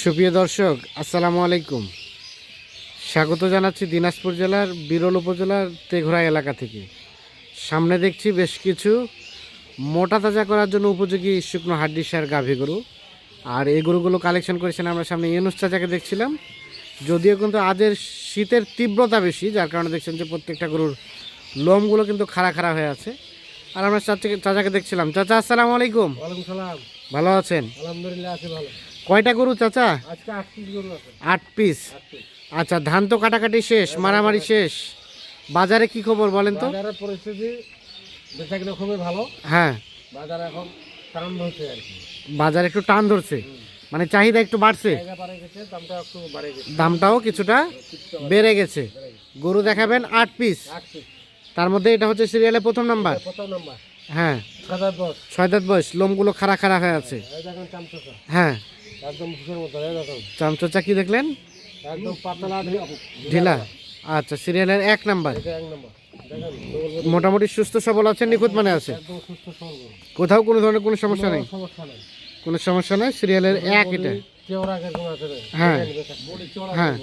সুপ্রিয় দর্শক, আসসালামু আলাইকুম। স্বাগত জানাচ্ছি দিনাজপুর জেলার, বিরল উপজেলার তেঘরা এলাকা থেকে। সামনে দেখছি বেশ কিছু মোটা তাজা করার জন্য উপযোগী শুকনো হাড্ডি সার গাভী গরু। আর এই গরুগুলো কালেকশন করেছেন আমরা সামনে ইউনুস চাচাকে দেখছিলাম। যদিও কিন্তু আজের শীতের তীব্রতা বেশি, যার কারণে দেখছেন যে প্রত্যেকটা গরুর লোমগুলো কিন্তু খাড়া খাড়া হয়ে আছে। আর আমরা চাচাকে চাচাকে দেখছিলাম। চাচা আসসালামু আলাইকুম। সালাম। ভালো আছেন? আলহামদুলিল্লাহ আছি ভালো। কয়টা গরু চাচা? আজকে আট পিস গরু আছে। আট পিস আচ্ছা ধান তো কাটাকাটি শেষ মারামারি শেষ। বাজারে কি খবর বলেন তো? বাজারের পরিস্থিতি বেচা খুবই ভালো। হ্যাঁ। বাজার এখন টান হচ্ছে আর কি। বাজার একটু টান ধরছে। মানে চাহিদা একটু বাড়ছে। দামটাও কিছুটা বেড়ে গেছে। গরু দেখাবেন আট পিস আট পিস তার মধ্যে এটা হচ্ছে সিরিয়ালে প্রথম নাম্বার প্রথম নাম্বার হ্যাঁ। ছয় দাঁত বয়স লোমগুলো খাড়া খাড়া হয়ে আছে। হ্যাঁ। একদম চামচোচা কি দেখলেন? একদম পাতলা ঢিলা আচ্ছা সিরিয়ালের এক নাম্বার মোটামুটি সুস্থ সবল আছে নিখুঁত মানে আছে। কোথাও কোনো ধরনের কোনো সমস্যা নেই? কোনো সমস্যা নেই? সিরিয়ালের এক এটা? হ্যাঁ। হ্যাঁ।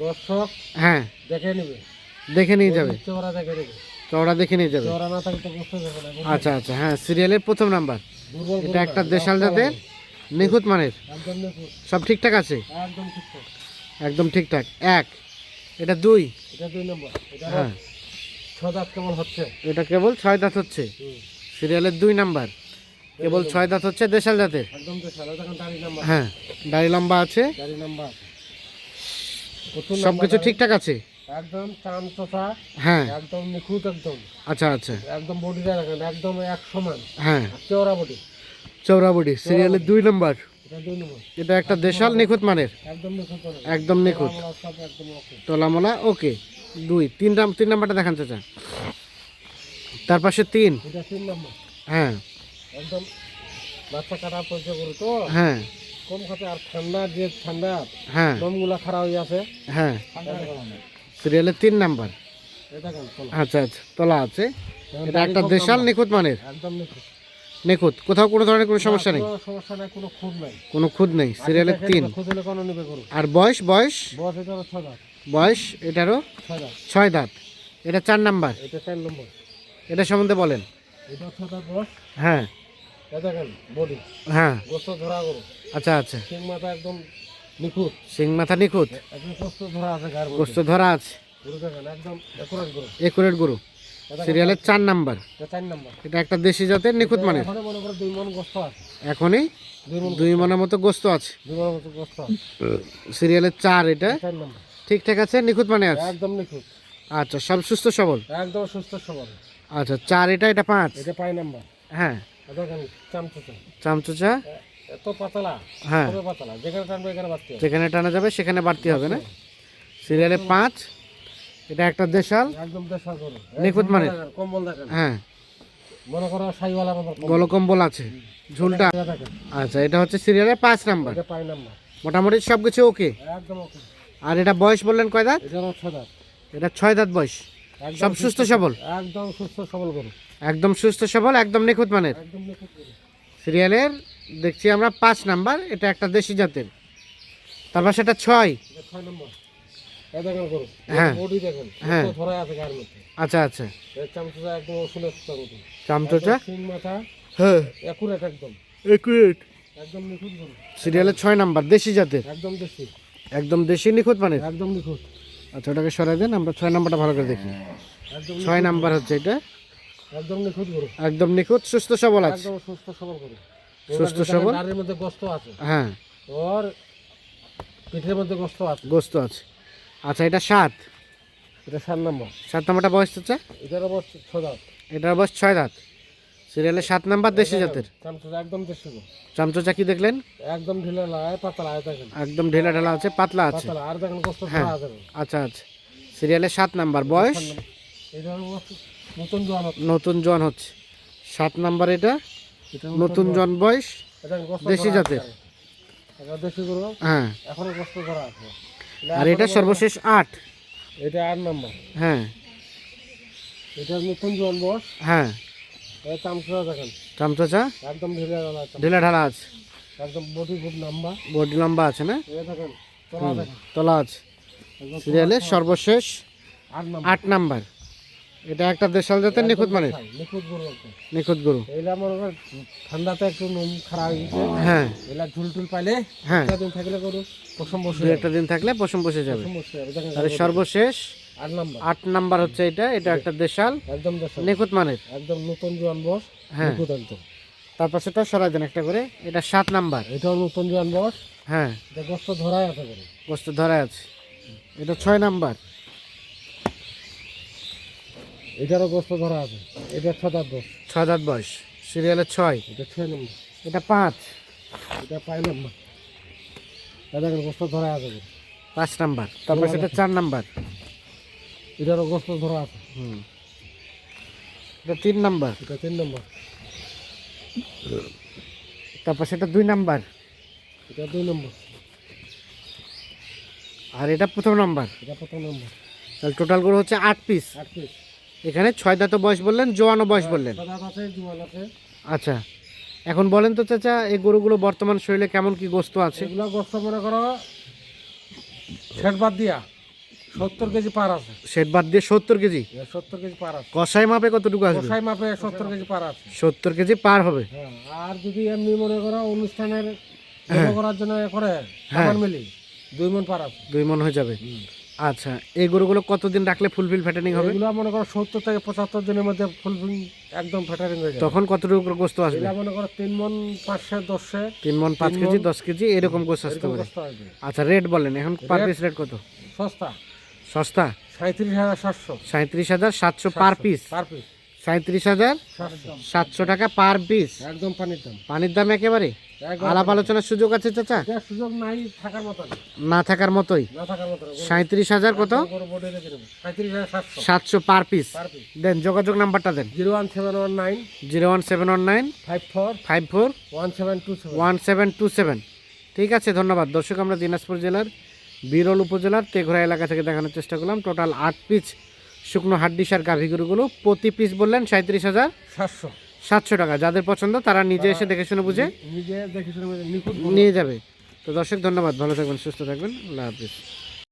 দর্শক হ্যাঁ। দেখে নিবে। দেখে নিয়ে যাবে? চেওড়া দেখে চওড়া দেখে নিয়ে যাবে? চেওড়া না থাকলে বুঝতে যাবে না আচ্ছা আচ্ছা হ্যাঁ সিরিয়ালের প্রথম নাম্বার। এটা একটা দেশাল জাতের নিখুঁত মানের। সব ঠিকঠাক আছে? একদম ঠিকঠাক। একদম ঠিকঠাক। এক এটা দুই। এটা দুই নম্বর। এটা হ্যাঁ। দাঁত কেমন হচ্ছে। এটা কেবল ছয় দাঁত হচ্ছে। সিরিয়ালের দুই নাম্বার। কেবল ছয় দাঁত হচ্ছে দেশাল জাতের একদম দাড়ি হ্যাঁ দাড়ি লম্বা আছে। দাড়ি নাম্বার। সব কিছু ঠিকঠাক আছে? একদম চান চোষা হ্যাঁ। একদম নিখুঁত একদম। আচ্ছা আচ্ছা। একদম বডিটা দেখেন একদম এক সমান। হ্যাঁ। চেওড়া বডি। চৌরাবুড়ি সিরিয়ালের দুই নাম্বার এটা একটা দেশাল নিখুঁত মানের। একদম নিখুঁত। একদম নিখুঁত। তোলামোলা ওকে। দুই। তিন তিন নাম্বারটা দেখান চাচা। তার পাশে তিন। এটা তিন নম্বর। হ্যাঁ। একদম বাচ্চা কাটা পরিচয় করু তো? হ্যাঁ। কম খাতে আর ঠান্ডা যে ঠান্ডা হ্যাঁ। দমগুলা খারাপ হয়ে আছে। হ্যাঁ। সিরিয়ালের তিন নাম্বার। আচ্ছা আচ্ছা তোলা আছে। এটা একটা দেশাল নিখুঁত মানের? একদম নিখুঁত। নিখুঁত। কোথাও কোনো ধরনের কোনো সমস্যা নেই? কোনো সমস্যা নাই কোনো খুব নাই। কোনো খুদ নেই সিরিয়ালের তিন। আর বয়স বয়স? বয়স এটারও ছয় দাঁত। এটা চার নাম্বার। এটা চার নম্বর। এটা সম্বন্ধে বলেন। এটা ছয় দাঁত বস হ্যাঁ। হ্যাঁ। আচ্ছা আচ্ছা। একদম নিখুঁত। সিং মাথা নিখুঁত? গোস্ত ধরা আছে একুরেট গরু। সিরিয়ালের চার নাম্বার। এটা একটা দেশি জাতের নিখুঁত মনে এখনই দুই মনের মতো গোস্ত আছে। সিরিয়ালের চার এটা। ঠিকঠাক আছে? নিখুঁত মানে আছে? একদম নিখুঁত। আচ্ছা সব সুস্থ সবল? একদম সুস্থ সবল। আচ্ছা চার এটা এটা পাঁচ? এটা পাই নাম্বার। হ্যাঁ। চামচুচা। চামচুচা? এত পাতলা হ্যাঁ। পাতলা যেখানে টানবে এখানে বাড়তে যেখানে টানা যাবে সেখানে বাড়তি হবে না? সিরিয়ালে পাঁচ এটা একটা দেশাল। একদম নিখুঁত। দেখেন, কম্বল দেখেন। হ্যাঁ। মনে করো মতো কম্বল। আছে ঝুলটা। আচ্ছা এটা হচ্ছে সিরিয়ালের পাঁচ নাম্বার। এটা নাম্বার। মোটামুটি সব কিছু ওকে? একদম ওকে। আর এটা বয়স বললেন কয় দাঁত? এটা ছয় দাঁত। এটা ছয় দাঁত বয়স। সব সুস্থ সবল। একদম সুস্থ সবল গরু। একদম সুস্থ সবল একদম নিখুঁত মানের? একদম নিখুঁত সিরিয়ালের দেখছি আমরা পাঁচ নাম্বার এটা একটা দেশি জাতের। তারপর সেটা ছয়। হ্যাঁ। হ্যাঁ। আচ্ছা আচ্ছা। চামচুচা হ্যাঁ। একুরেট একদম। একুরেট? একদম নিখুঁত সিরিয়ালের ছয় নাম্বার দেশি জাতের? একদম দেশি। একদম দেশি নিখুঁত মানের একদম নিখুঁত। আচ্ছা ওটাকে সরাই দেন আমরা ছয় নাম্বারটা ভালো করে দেখি। ছয় নাম্বার হচ্ছে এটা। একদম নিখুঁত একদম নিখুঁত সুস্থ সবল আছে। একদম সুস্থ সবল গরু। সুস্থ সবল? গাড়ির মধ্যে গোস্ত আছে। হ্যাঁ। ওর পিঠের মধ্যে গোস্ত আছে। গোস্ত আছে। আচ্ছা এটা সাত? এটা সাত নম্বর। সাত নাম্বারটা বয়স হচ্ছে? এটার অবশ্য ছদাত এটার বয়স ছয় দাঁত। সিরিয়ালের সাত নাম্বার দেশি জাতের? একদম দেশি চামচোচা কি দেখলেন? একদম ঢিলে পাতলা একদম ঢেলা ঢেলা আছে পাতলা আছে। আর দেখেন গোস্ত হ্যাঁ। আচ্ছা আচ্ছা। সিরিয়ালের সাত নাম্বার বয়স? নতুন জোয়ান। নতুন জন হচ্ছে। সাত নাম্বার এটা? নতুন জন বয়স এটা দেশি জাতের। হ্যাঁ। এখনও আছে। আর এটা সর্বশেষ আট। এটা আট নম্বর। হ্যাঁ। এটা নতুন জোয়ান বস হ্যাঁ। দেখেন। একদম ঢিলে ঢালা চামচুচা। ঢেলা ঢালা আছে। একদম বডি খুব লম্বা। বডি লম্বা আছে না? তলা আছে। সিরিয়ালের সর্বশেষ আট নাম্বার। এটা একটা দেশাল জাতের নিখুঁত মানের? নিখুঁত গরু নিখুঁত গরু। এইলা মনে করেন ঠান্ডাতে একটু নম খারাপ হয়েছে হ্যাঁ। এলা ঝুল টুল পাইলে হ্যাঁ। দিন থাকলে গরু পশম বসে একটা দিন থাকলে পশম বসে যাবে। তাহলে সর্বশেষ আট নাম্বার। আট নাম্বার হচ্ছে এটা এটা একটা দেশাল। একদম দেখেন নিখুঁত মানের। একদম নতুন জোয়ান বস হ্যাঁ। একদম তারপর সেটা সরাই দেন একটা করে এটা সাত নাম্বার। এটাও নতুন জোয়ান বস। হ্যাঁ। এটা গোস্ত ধরাই আছে করে বস্তু ধরা আছে। এটা ছয় নাম্বার। এটারও গোস্ত ধরা আছে। এটা ছদার দোষ ছয় দাঁত বয়স সিরিয়ালের ছয়। এটা ছয় নম্বর। এটা পাঁচ। এটা পাঁচ নম্বর। এটা গোস্ত ধরা আছে পাঁচ নাম্বার। তারপর সেটা চার নাম্বার। এটারও গোস্ত ধরা আছে। হুম। এটা তিন নাম্বার। এটা তিন নম্বর। তারপর সেটা দুই নাম্বার। এটা দুই নম্বর। আর এটা প্রথম নাম্বার। এটা প্রথম নম্বর। তাহলে টোটাল করে হচ্ছে আট পিস আট পিস এখানে ছয় দাঁত বয়স বললেন জোয়ানো বয়স বললেন। আচ্ছা এখন বলেন তো চাচা এই গরুগুলো বর্তমান শরীরে কেমন কি গোস্ত আছে? এগুলো গোস্ত মনে করো দিয়া সত্তর কেজি পার আছে। দিয়ে সত্তর কেজি? সত্তর কেজি পার আছে। কষাই মাপে কতটুকু আসবে? কষাই মাপে সত্তর কেজি পার আছে। সত্তর কেজি পার হবে। হ্যাঁ আর যদি এমনি মনে করো অনুষ্ঠানের করার জন্য করে হ্যাঁ। আমার মিলি দুই মন পার আছে। দুই মন হয়ে যাবে। আচ্ছা এই গরুগুলো কতদিন রাখলে ফুলফিল ফ্যাটারিং হবে? এগুলো মনে করো সত্তর থেকে পঁচাত্তর দিনের মধ্যে ফুলফিল একদম ফ্যাটারিং হয়ে যাবে। তখন কতটুকু গোস্ত আসবে? এটা মনে করো তিন মন পাঁচশো দশে তিন মন পাঁচ কেজি দশ কেজি এরকম গোস্ত আসতে পারে। আচ্ছা রেট বলেন এখন পার পিস রেট কত? সস্তা। সস্তা? সাঁত্রিশ হাজার সাতশো। সাঁত্রিশ হাজার সাতশো পার পিস পার পিস সাঁত্রিশ হাজার সাতশো টাকা পার পিস একদম পানির দাম। পানির দাম একেবারে? আলাপ আলোচনার সুযোগ আছে চাচা? সুযোগ নাই থাকার মতো না। থাকার মতোই? সাঁত্রিশ হাজার কত? সাতশো। পার পিস দেন যোগাযোগ নাম্বারটা দেন। Zero one seven one nine. Zero one seven one nine. Five four. Five four. One seven two one seven two seven. ঠিক আছে ধন্যবাদ। দর্শক আমরা দিনাজপুর জেলার বিরল উপজেলার তেঘরা এলাকা থেকে দেখানোর চেষ্টা করলাম। টোটাল আট পিস শুকনো হাড্ডিসার গাভী গরুগুলো প্রতি পিস বললেন সাঁত্রিশ হাজার সাতশো। সাতশো টাকা। যাদের পছন্দ তারা নিজে এসে দেখে শুনে বুঝে নিজে দেখে শুনে নিয়ে যাবে। তো দর্শক ধন্যবাদ। ভালো থাকবেন সুস্থ থাকবেন। আল্লাহ হাফিজ।